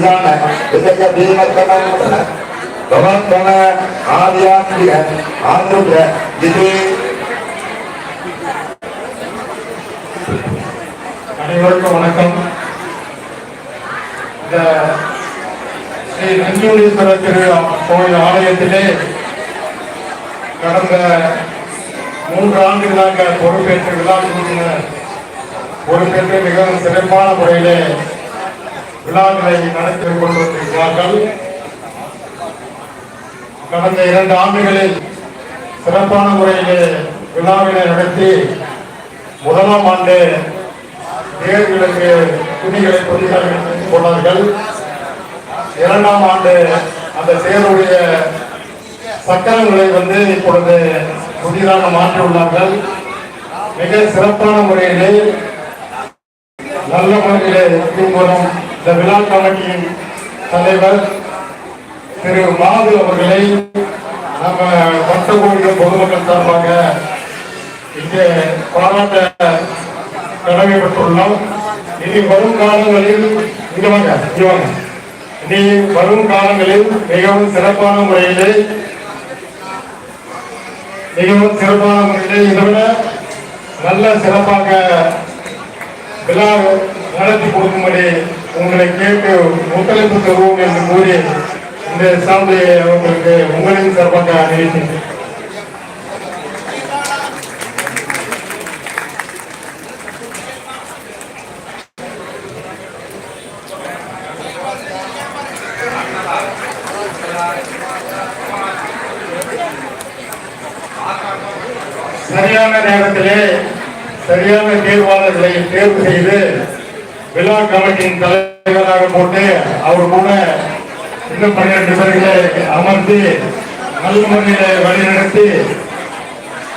விதான விதய பவந்தன ஆந்திர இது அனைவருக்கும் வணக்கம். இந்த ஸ்ரீ நஞ்சூரீஸ்வரர் திரு கோயில் ஆலயத்திலே கடந்த மூன்று ஆண்டுகளாக பொறுப்பேற்று விழா பொறுப்பேற்று மிகவும் சிறப்பான முறையிலே விழாக்களை நடத்தி கொண்டிருக்கிறார்கள் கடந்த இரண்டு ஆண்டுகளில் சிறப்பான முறையிலே விழாவினை நடத்தி முதலாம் ஆண்டு தேர்களுக்கு துணிகளை கொண்டார்கள். இரண்டாம் ஆண்டு அந்த தேருடைய சக்கரங்களை வந்து இப்பொழுது புதிதாக மாற்றியுள்ளார்கள். மிக சிறப்பான முறையிலே நல்ல முறையிலே பின்புறம் இந்த விழா கமிட்டியின் தலைவர் திரு மாது அவர்களை நம்ம பக்தகோடிகள் பொதுமக்கள் சார்பாக இங்கே பாராட்ட கடமைப்பட்டுள்ளோம் இனி வரும் காலங்களில் இங்க வாங்க இங்க வாங்க. இனி வரும் காலங்களில் மிகவும் சிறப்பான முறையிலே மிகவும் சிறப்பான முறையிலே இதை நல்ல சிறப்பாக விழா நடத்தி கொடுக்கும்படி உங்களை கேட்டு ஒத்துழைப்பு தருவோம் என்று கூறி இந்த சாம்பியை அவர்களுக்கு உங்களின் சார்பாக அறிவித்தேன் சரியான நேரத்திலே சரியான தேர்வாளர்களை தேர்வு செய்து விழா கமிட்டியின் தலைவராக போட்டு அவர் கூட இன்னும் பன்னிரண்டு பேர்களை அமர்த்தி நல்ல முறையில வழிநடத்தி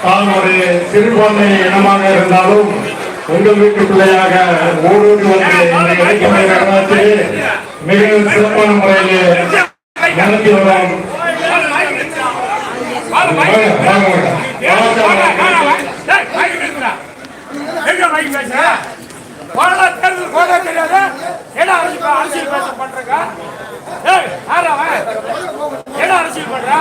தான் ஒரு சிறுபான்மை இனமாக இருந்தாலும் உங்கள் வீட்டு பிள்ளையாக ஊடுருவி வந்து இந்த இலக்கிய மிக சிறப்பான முறையில் நடத்தி வரும் வாங்க, வாங்க, போன தேர்தல் போக தெரியாது என்ன அரசியல் அரசியல் பேச பண்றங்க? ஏய் யார் அவன்? என்ன அரசியல் பண்ற?